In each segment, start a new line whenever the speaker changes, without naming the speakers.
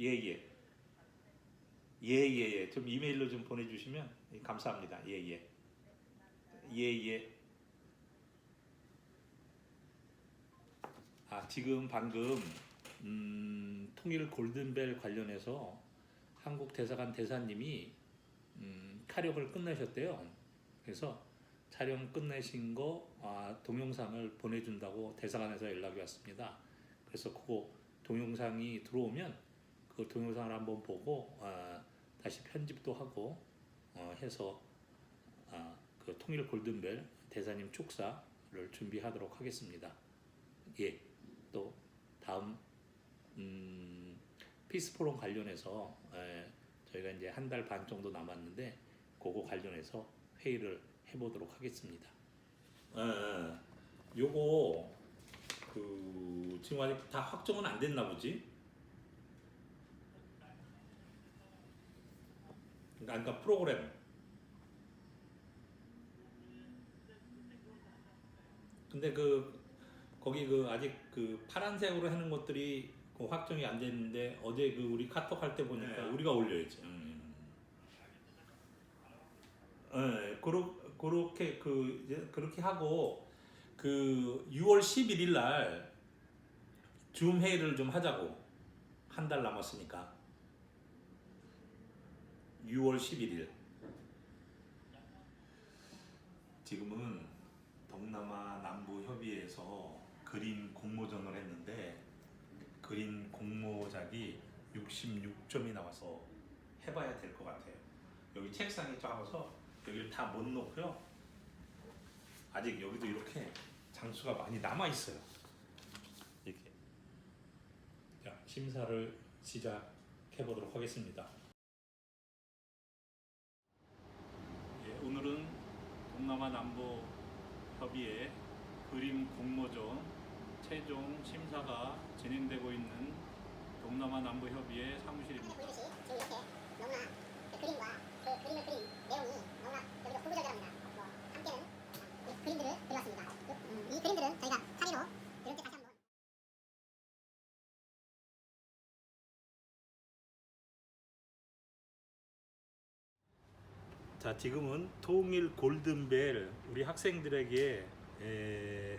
예 예. 예예 예. 좀 이메일로 좀 보내주시면 감사합니다. 예예. 예예. 아 지금 방금 음, 통일 골든벨 관련해서 한국 대사관 대사님이 음, 촬영을 끝내셨대요. 그래서 촬영 끝내신 거 아, 동영상을 보내준다고 대사관에서 연락이 왔습니다. 그래서 그거 동영상이 들어오면 그 동영상을 한번 보고 아, 다시 편집도 하고 어, 해서 아, 그 통일 골든벨 대사님 축사를 준비하도록 하겠습니다. 예, 또 다음 음, 피스포럼 관련해서 에, 저희가 이제 한 달 반 정도 남았는데 그거 관련해서 회의를 해보도록 하겠습니다. 에, 요거 그 지금 아직 다 확정은 안 됐나 보지? 그러니까, 그러니까 프로그램. 근데 그 거기 그 아직 그 파란색으로 해놓은 것들이 그 확정이 안 됐는데 어제 그 우리 카톡 할 때 보니까 우리가 올려야지. 음. 예, 그러, 그렇게 그 이제 그렇게 하고 그 6월 11일 날 줌 회의를 좀 하자고 한 달 남았으니까 6월 11일 지금은 동남아 남부 협의회에서 그린 공모전을 했는데 그린 공모작이 66점이 나와서 해봐야 될 것 같아요. 여기 책상이 작아서 여기를 다 못 놓고요. 아직 여기도 이렇게 장수가 많이 남아 있어요. 이렇게. 자, 심사를 시작해 보도록 하겠습니다. 예, 오늘은 동남아 남부 협의회 그림 공모전 최종 심사가 진행되고 있는 동남아 남부 협의회 사무실입니다.
그 그림과 그 그림을 그린 내용이 너무나 여기서 구구절절합니다. 뭐 함께는 이 그림들을 그려왔습니다. 그, 음, 이 그림들은 저희가 사례로 이렇게 다시 한번
자 지금은 통일 골든벨 우리 학생들에게 에,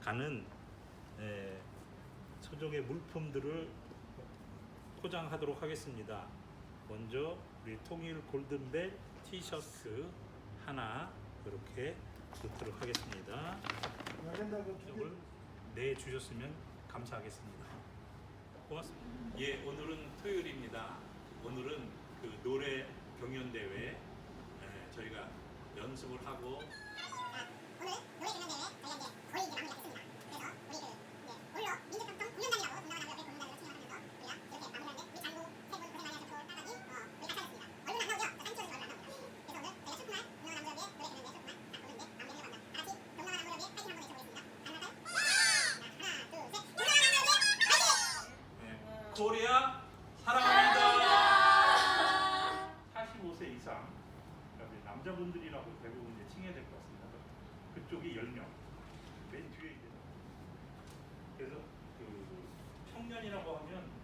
가는 에, 소정의 물품들을 포장하도록 하겠습니다. 먼저 우리 통일 골든벨 티셔츠 하나 이렇게 넣도록 하겠습니다. 이걸 내 주셨으면 감사하겠습니다. 고맙습니다. 예, 오늘은 토요일입니다. 오늘은 그 노래 경연 대회 에, 저희가 연습을 하고
오늘 노래 공연 대회 저희가 이제 거의 이제 마무리가 됐습니다. 그래서 우리 그 이제 홀로 민족협동 공연단이라고 공연단으로 칭하면서 우리가 이렇게 마무리하는데 우리 장구 세분 고생 많이 하셨고 따가지 어, 우리 같이 하셨습니다. 얼마 안 나오죠? 자, 사진 찍어서 얼마 안 나옵니다. 그래서 오늘 저희가 쇼프만 동남아 남부협회 노래 공연 대회 쇼프만 자 오늘 이제 마무리를 해봤습니다. 다 같이 동남아 남부협회 파이팅 한번 외쳐보겠습니다. 가능할까요? 자, 하나, 둘, 셋. 동남아 남부협회 파이팅!
예, 코리아 사랑합니다. 45세 이상 그러니까 남자분들이라고 대부분 이제 칭해야 될 것 같습니다. 그쪽이 10명, 맨 뒤에 이제 그래서 그 청년이라고 하면